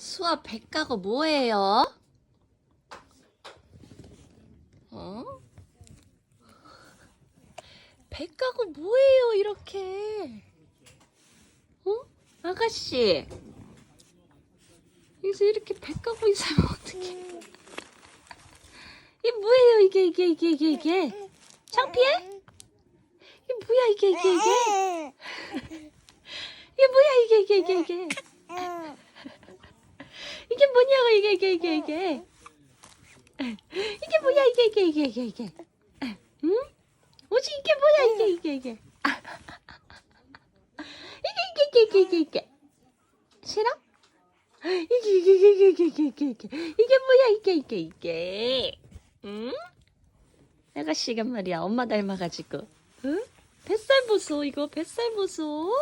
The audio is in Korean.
수아 배 까고 뭐해요? 어? 배 까고 뭐해요 이렇게? 어? 아가씨 여기서 이렇게 배 까고 있으면 어떡해? 이게 뭐예요 이게 이게 이게 이게 이게 창피해? 이게 뭐야 이게 이게 이게 이게 뭐야 이게 이게 이게 이게 뭐냐고 이게 이게 이게 이게 이게 뭐야 이게 이게 이게 이게 이게 응? 뭐지 이게 뭐야 이게 이게 이게 이게 이게 이게 이게 이게 싫어? 이게 이게 이게 이게 이게 이게 이게 이게 뭐야 이게 이게 이게 응? 아가씨가 말이야 엄마 닮아가지고 응? 뱃살 보소 이거 뱃살 보소